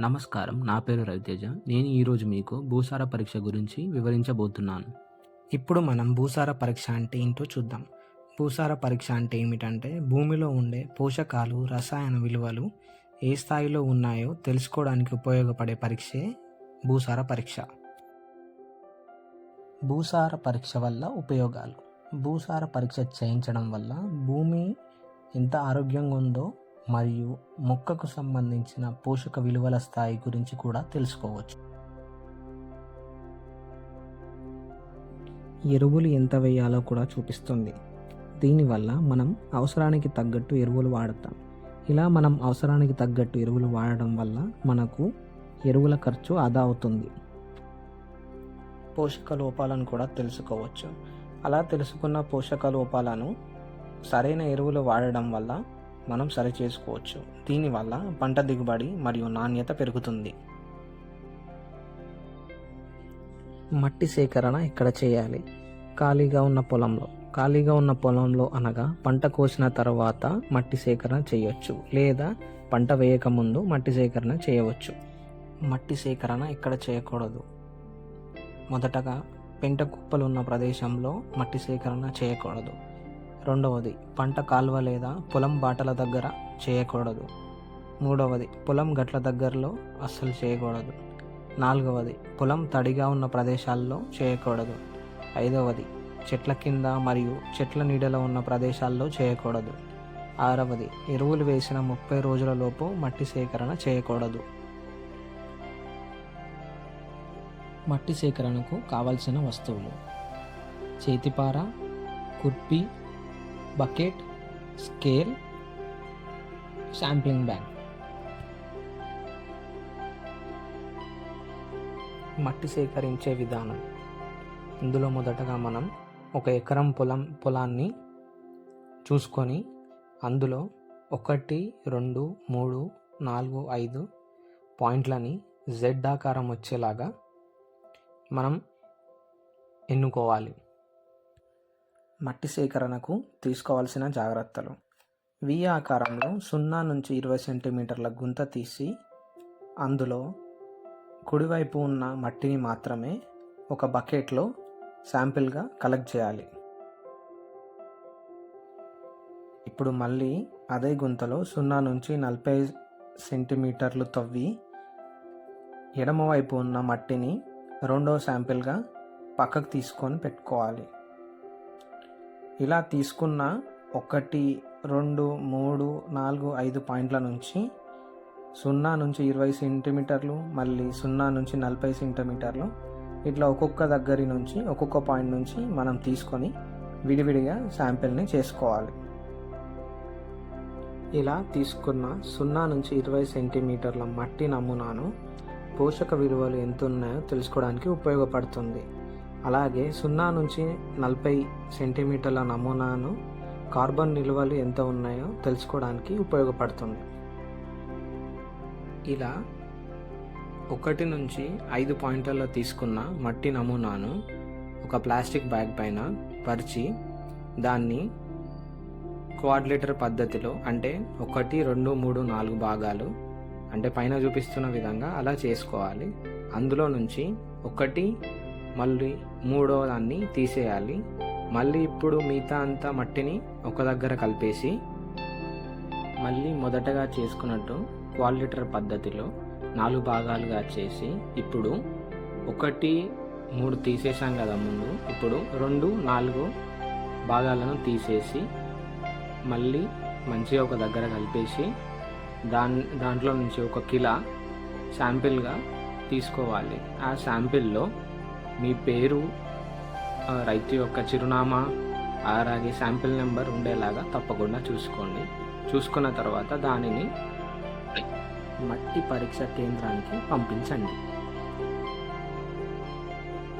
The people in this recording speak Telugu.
నమస్కారం నా పేరు రవితేజ. నేను ఈరోజు మీకు భూసార పరీక్ష గురించి వివరించబోతున్నాను. ఇప్పుడు మనం భూసార పరీక్ష అంటే ఏంటో చూద్దాం. భూసార పరీక్ష అంటే ఏమిటంటే భూమిలో ఉండే పోషకాలు రసాయన విలువలు ఏ స్థాయిలో ఉన్నాయో తెలుసుకోవడానికి ఉపయోగపడే పరీక్షే భూసార పరీక్ష. భూసార పరీక్ష వల్ల ఉపయోగాలు. భూసార పరీక్ష చేయించడం వల్ల భూమి ఎంత ఆరోగ్యంగా ఉందో మరియు మొక్కకు సంబంధించిన పోషక విలువల స్థాయి గురించి కూడా తెలుసుకోవచ్చు. ఎరువులు ఎంత వేయాలో కూడా చూపిస్తుంది. దీనివల్ల మనం అవసరానికి తగ్గట్టు ఎరువులు వాడతాం. ఇలా మనం అవసరానికి తగ్గట్టు ఎరువులు వాడడం వల్ల మనకు ఎరువుల ఖర్చు ఆదా అవుతుంది. పోషక లోపాలను కూడా తెలుసుకోవచ్చు. అలా తెలుసుకున్న పోషక లోపాలను సరైన ఎరువులు వాడడం వల్ల మనం సరి చేసుకోవచ్చు. దీనివల్ల పంట దిగుబడి మరియు నాణ్యత పెరుగుతుంది. మట్టి సేకరణ ఇక్కడ చేయాలి? ఖాళీగా ఉన్న పొలంలో. ఖాళీగా ఉన్న పొలంలో అనగా పంట కోసిన తర్వాత మట్టి సేకరణ చేయవచ్చు లేదా పంట వేయక ముందు మట్టి సేకరణ చేయవచ్చు. మట్టి సేకరణ ఇక్కడ చేయకూడదు? మొదటగా పెంట కుప్పలు ఉన్న ప్రదేశంలో మట్టి సేకరణ చేయకూడదు. రెండవది పంట కాల్వ లేదా పొలం బాటల దగ్గర చేయకూడదు. మూడవది పొలం గట్ల దగ్గరలో అస్సలు చేయకూడదు. నాలుగవది పొలం తడిగా ఉన్న ప్రదేశాల్లో చేయకూడదు. ఐదవది చెట్ల కింద మరియు చెట్ల నీడలో ఉన్న ప్రదేశాల్లో చేయకూడదు. ఆరవది ఎరువులు వేసిన ముప్పై రోజులలోపు మట్టి సేకరణ చేయకూడదు. మట్టి సేకరణకు కావలసిన వస్తువులు. చేతిపార కుర్పీ బకెట్ స్కేల్ శాంప్లింగ్ బ్యాగ్. మట్టి సేకరించే విధానం. ఇందులో మొదటగా మనం ఒక ఎకరం పొలం పొలాన్ని చూసుకొని అందులో ఒకటి రెండు మూడు నాలుగు ఐదు పాయింట్లని జెడ్ ఆకారం వచ్చేలాగా మనం ఎన్నుకోవాలి. మట్టి సేకరణకు తీసుకోవాల్సిన జాగ్రత్తలు. వి ఆకారంలో సున్నా నుంచి ఇరవై సెంటీమీటర్ల గుంత తీసి అందులో కుడివైపు ఉన్న మట్టిని మాత్రమే ఒక బకెట్లో శాంపిల్గా కలెక్ట్ చేయాలి. ఇప్పుడు మళ్ళీ అదే గుంతలో సున్నా నుంచి నలభై సెంటీమీటర్లు తవ్వి ఎడమవైపు ఉన్న మట్టిని రెండో శాంపిల్గా పక్కకు తీసుకొని పెట్టుకోవాలి. ఇలా తీసుకున్న ఒకటి రెండు మూడు నాలుగు ఐదు పాయింట్ల నుంచి సున్నా నుంచి ఇరవై సెంటీమీటర్లు మళ్ళీ సున్నా నుంచి నలభై సెంటీమీటర్లు ఇట్లా ఒక్కొక్క దగ్గర నుంచి ఒక్కొక్క పాయింట్ నుంచి మనం తీసుకొని విడివిడిగా శాంపిల్ని చేసుకోవాలి. ఇలా తీసుకున్న సున్నా నుంచి ఇరవై సెంటీమీటర్ల మట్టి నమూనాను పోషక విలువలు ఎంత ఉన్నాయో తెలుసుకోవడానికి ఉపయోగపడుతుంది. అలాగే సున్నా నుంచి నలభై సెంటీమీటర్ల నమూనాను కార్బన్ నిల్వలు ఎంత ఉన్నాయో తెలుసుకోవడానికి ఉపయోగపడుతుంది. ఇలా ఒకటి నుంచి ఐదు పాయింట్లలో తీసుకున్న మట్టి నమూనాను ఒక ప్లాస్టిక్ బ్యాగ్ పైన పరిచి దాన్ని క్వాడ్లేటర్ పద్ధతిలో అంటే ఒకటి రెండు మూడు నాలుగు భాగాలు అంటే పైన చూపిస్తున్న విధంగా అలా చేసుకోవాలి. అందులో నుంచి ఒకటి మళ్ళీ మూడో దాన్ని తీసేయాలి. మళ్ళీ ఇప్పుడు మిగతా అంతా మట్టిని ఒక దగ్గర కలిపేసి మళ్ళీ మొదటగా చేసుకున్నట్టు క్వాలిటర్ పద్ధతిలో నాలుగు భాగాలుగా చేసి ఇప్పుడు ఒకటి మూడు తీసేసాం కదా ముందు. ఇప్పుడు రెండు నాలుగు భాగాలను తీసేసి మళ్ళీ మంచిగా ఒక దగ్గర కలిపేసి దాని దాంట్లో నుంచి ఒక కిలా శాంపిల్గా తీసుకోవాలి. ఆ శాంపిల్లో మీ పేరు రైతు యొక్క చిరునామా అలాగే శాంపిల్ నెంబర్ ఉండేలాగా తప్పకుండా చూసుకోండి. చూసుకున్న తర్వాత దానిని మట్టి పరీక్ష కేంద్రానికి పంపించండి.